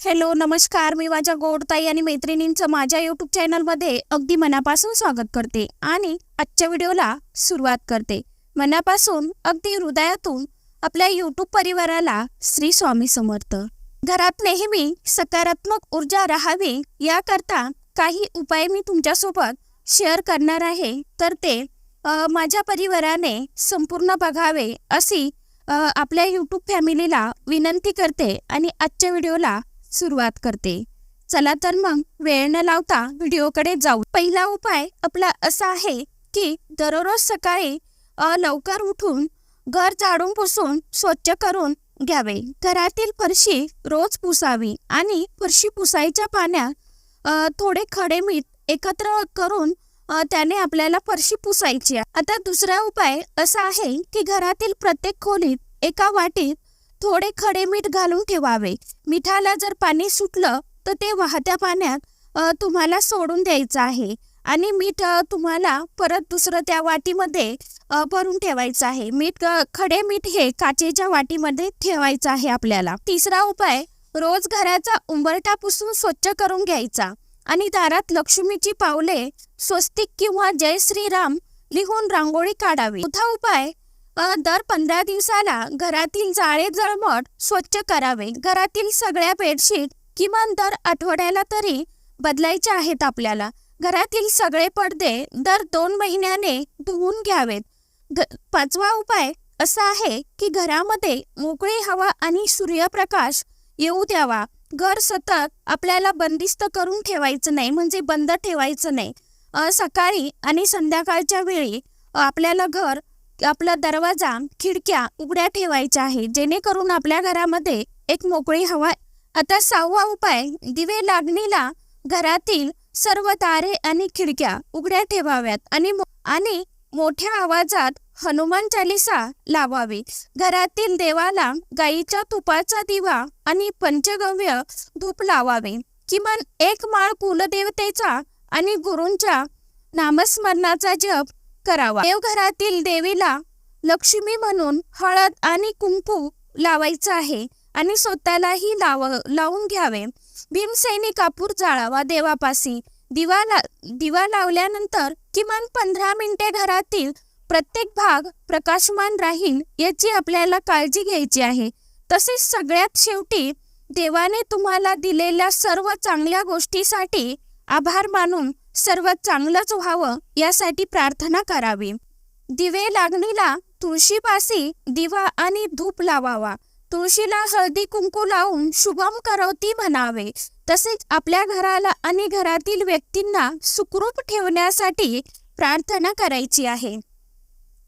Hello नमस्कार. मी माझ्या गोडताई आणि मैत्रिणींचं माझ्या यूट्यूब चॅनलमध्ये अगदी मनापासून स्वागत करते आणि आजच्या व्हिडिओला सुरुवात करते. मनापासून अगदी हृदयातून आपल्या यूट्यूब परिवाराला श्री स्वामी समर्थ. घरात नेहमी सकारात्मक ऊर्जा राहावी याकरता काही उपाय मी तुमच्यासोबत शेअर करणार आहे. तर ते माझ्या परिवाराने संपूर्ण बघावे अशी आपल्या यूट्यूब फॅमिलीला विनंती करते आणि आजच्या व्हिडिओला सुरुवात करते. चला तर मग वेळ न लावता व्हिडिओकडे जाऊ. पहिला उपाय आपला असा आहे की दररोज सकाळी अ, लवकर उठून घर झाडून पुसून स्वच्छ करून घ्यावे. घरातील फरशी रोज पुसावी आणि फरशी पुसायच्या पाण्यात थोडे खडे मीठ एकत्र करून त्याने आपल्याला फरशी पुसायची आता दुसरा उपाय असा आहे की घरातील प्रत्येक खोलीत एका वाटीत थोडे खडे मीठ घालून ठेवावे. मिठाला जर पाणी सुटलं तर ते वाहत्या पाण्यात तुम्हाला सोडून द्यायचं आहे. आणि मीठ तुम्हाला परत दुसरं त्या वाटीमध्ये भरून ठेवायचं आहे. मीठ खडे मीठ हे काचेच्या वाटीमध्ये ठेवायचं आहे आपल्याला. तिसरा उपाय रोज घराचा उंबरठा पुसून स्वच्छ करून घ्यायचा. आणि दारात लक्ष्मीची पावले स्वस्तिक किंवा जय श्रीराम लिहून रांगोळी काढावी. चौथा उपाय दर पंधरा दिवसाला घरातील जाळे जळमट स्वच्छ करावे. घरातील सगळ्या बेडशीट किमान दर आठवड्याला तरी बदलायचे आहेत आपल्याला. घरातील सगळे पडदे दर दोन महिन्याने धुवून घ्यावेत. पाचवा उपाय असा आहे की घरामध्ये मोकळी हवा आणि सूर्यप्रकाश येऊ द्यावा. घर सतत आपल्याला बंदिस्त करून ठेवायचं नाही म्हणजे बंद ठेवायचं नाही. अ, सकाळी आणि संध्याकाळच्या वेळी आपल्याला घर आपला दरवाजा खिडक्या उघड्या ठेवायच्या आहे जेणेकरून आपल्या घरामध्ये एक मोकळी हवा आता सहावा उपाय दिवे लागणीला घरातील सर्व दारे आणि खिडक्या उघड्या ठेवाव्यात आणि आणि मोठ्या आवाजात हनुमान चालिसा लावावी घरातील देवाला गाईच्या तुपाचा दिवा आणि पंचगव्य धूप लावावे. किमान एक माळ कुलदेवतेचा आणि गुरूंच्या नामस्मरणाचा जप करावा. देवघरातील देवीला लक्ष्मी म्हणून हळद आणि कुंकू लावायचं आहे आणि स्वतःलाही लाव लावून घ्यावे. भीमसेनी कापूर जाळावा देवापासी दिवा ला दिवा लावल्यानंतर किमान पंधरा मिनिटे घरातील प्रत्येक भाग प्रकाशमान राहील याची आपल्याला काळजी घ्यायची आहे. तसेच सगळ्यात शेवटी देवाने तुम्हाला दिलेल्या सर्व चांगल्या गोष्टीसाठी आभार मानून सर्वात चांगलंच व्हावं यासाठी प्रार्थना करावी. दिवे लागणीला तुळशीपाशी दिवा आणि धूप लावावा. तुळशीला हळदी कुंकू लावून शुभम करवती म्हणावे. तसेच आपल्या घराला आणि घरातील व्यक्तींना सुखरूप ठेवण्यासाठी प्रार्थना करायची आहे.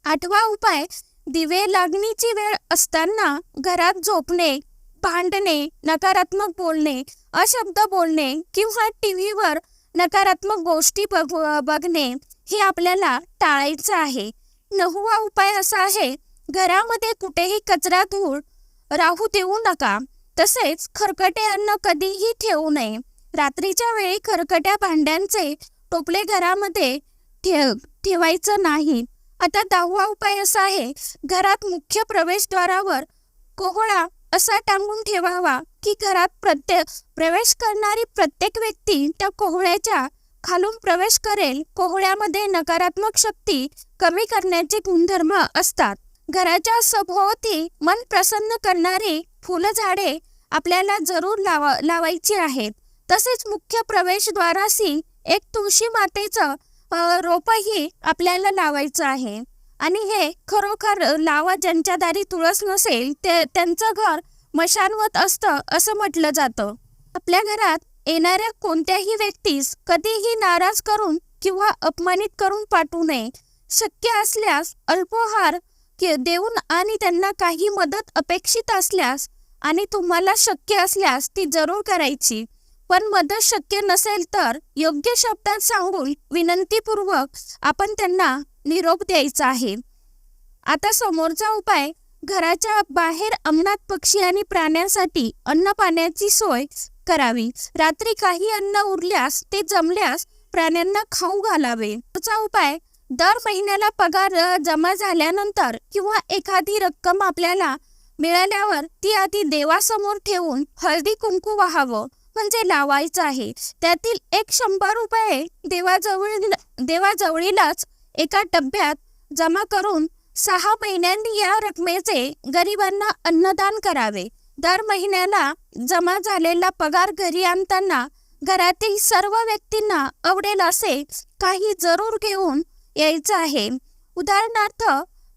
आठवा उपाय दिवे लागणीची वेळ असताना घरात झोपणे भांडणे नकारात्मक बोलणे अशब्द बोलणे किंवा टीव्हीवर नकारात्मक गोष्टी बघ बघणे हे आपल्याला टाळायचं आहे. नववा उपाय असा आहे घरामध्ये कुठेही कचरा धूळ राहू देऊ नका. तसेच खरकटे अन्न कधीही ठेवू नये. रात्रीच्या वेळी खरकट्या भांड्यांचे टोपले घरामध्ये ठेव ठेवायचं नाही. आता दहावा उपाय असा आहे घरात मुख्य प्रवेशद्वारावर कोहळा असा टांगून ठेवावा. की घरात प्रत्येक प्रवेश करणारी प्रत्येक व्यक्ती त्या कोहळ्याच्या खालून प्रवेश करेल. कोहळ्यामध्ये नकारात्मक शक्ती कमी करण्याचे गुणधर्म असतात. घराच्या सभोवती मन प्रसन्न करणारी फुलझाडे आपल्याला जरूर लावा लावायची आहेत. तसेच मुख्य प्रवेशद्वाराशी एक तुळशी मातेचं रोपही आपल्याला लावायचं आहे. आणि हे खरोखर लावा ज्यांच्या दारी तुळस नसेल ते त्यांचं घर मशानवत असतं असं म्हटलं जातं. आपल्या घरात येणाऱ्या कोणत्याही व्यक्तीस कधीही नाराज करून किंवा अपमानित करून पाठवू नये. शक्य असल्यास अल्पोहार देऊन आणि त्यांना काही मदत अपेक्षित असल्यास आणि तुम्हाला शक्य असल्यास ती जरूर करायची. पण मदत शक्य नसेल तर योग्य शब्दात सांगून विनंतीपूर्वक आपण त्यांना निरोप द्यायचा आहे. आता समोरचा उपाय घराच्या बाहेर अंगणात पक्षी आणि प्राण्यांसाठी अन्न पाण्याची सोय करावी. रात्री काही अन्न उरल्यास ते जमल्यास प्राण्यांना खाऊ घालावे. पुढचा उपाय दर महिन्याला पगार जमा झाल्यानंतर किंवा एखादी रक्कम आपल्याला मिळाल्यावर ती आधी देवासमोर ठेवून हळदी कुंकू व्हावं म्हणजे लावायचं आहे. त्यातील एक शंभर रुपये देवाजवळ देवाजवळीलाच एका डब्यात जमा करून सहा महिन्यांनी या रकमेचे गरिबांना अन्नदान करावे. दर महिन्याला जमा झालेला पगार घरी आणताना घरातील सर्व व्यक्तींना आवडेल असे काही जरूर घेऊन यायचं आहे. उदाहरणार्थ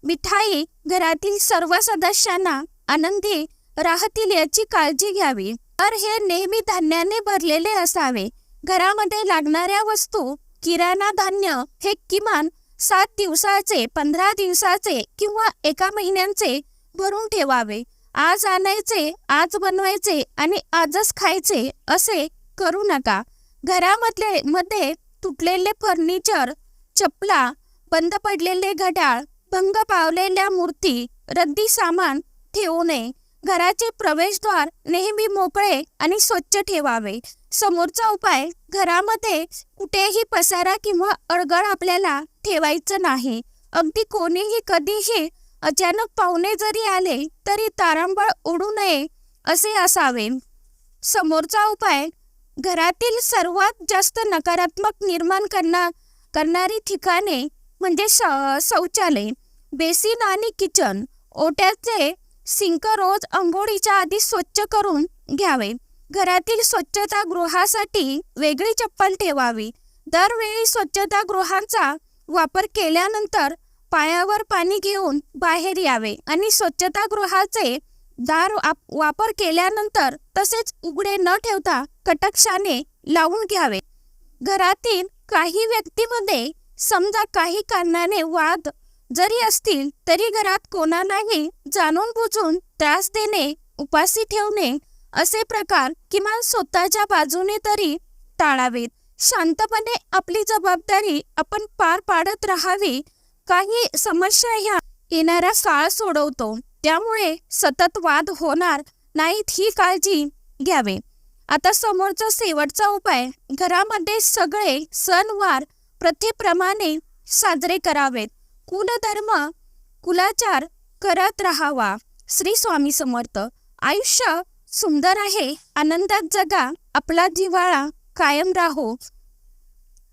मिठाई घरातील सर्व सदस्यांना आनंदी राहतील याची काळजी घ्यावी. तर हे नेहमी धान्याने भरलेले असावे. घरामध्ये लागणाऱ्या वस्तू किराणा धान्य हे किमान सात दिवसाचे पंधरा दिवसाचे किंवा एका महिन्यांचे भरून ठेवावे. आज आणायचे आज बनवायचे आणि आजच खायचे असे करू नका. घरामधले मध्ये तुटलेले फर्निचर चपला बंद पडलेले घड्याळ भंग पावलेल्या मूर्ती रद्दी सामान ठेवू नये. घराचे प्रवेशद्वार नेहमी मोकळे आणि स्वच्छ ठेवावे. समोरचा उपाय घरामध्ये कुठेही पसारा किंवा अडगळ आपल्याला ठेवायचं नाही. अगदी कोणीही कधीही अचानक पाहुणे जरी आले तरी तारांबळ उडू नये असे असावे. समोरचा उपाय घरातील सर्वात जास्त नकारात्मक निर्माण करणार करणारी ठिकाणे म्हणजे शौचालय बेसिन आणि किचन. ओट्याचे सिंक रोज अंघोळीच्या आधी स्वच्छ करून घ्यावे. घरातील स्वच्छता गृहासाठी वेगळी चप्पल ठेवावी. दरवेळी स्वच्छता गृहांचा वापर केल्यानंतर पायावर पाणी घेऊन बाहेर यावे आणि स्वच्छता गृहाचे दार वापर केल्यानंतर तसेच उघडे न ठेवता कटकशाने लावून घ्यावे. घरातील काही व्यक्तीमध्ये समजा काही कारणाने वाद जरी असतील तरी घरात कोणालाही जाणून बुजून त्रास देणे उपाशी ठेवणे असे प्रकार किमान स्वतःच्या बाजूने तरी टाळावेत. शांतपणे आपली जबाबदारी आपण पार पाडत राहावी. काही समस्या ह्या येणारा काळ सोडवतो. त्यामुळे सतत वाद होणार नाहीत ही काळजी घ्यावे. आता समोरचा शेवटचा उपाय घरामध्ये सगळे सणवार प्रथेप्रमाणे साजरे करावेत. कुलधर्म कुलाचार करत राहावा. श्री स्वामी समर्थ. आयुष्य सुंदर आहे. आनंदात जगा. आपला जिव्हाळा कायम राहो.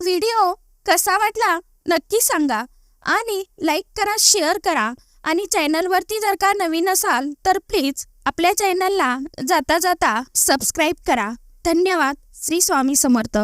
व्हिडिओ कसा वाटला नक्की सांगा आणि लाईक करा शेअर करा आणि चॅनलवरती जर का नवीन असाल तर प्लीज आपल्या चॅनलला जाता जाता सबस्क्राईब करा. धन्यवाद. श्री स्वामी समर्थ.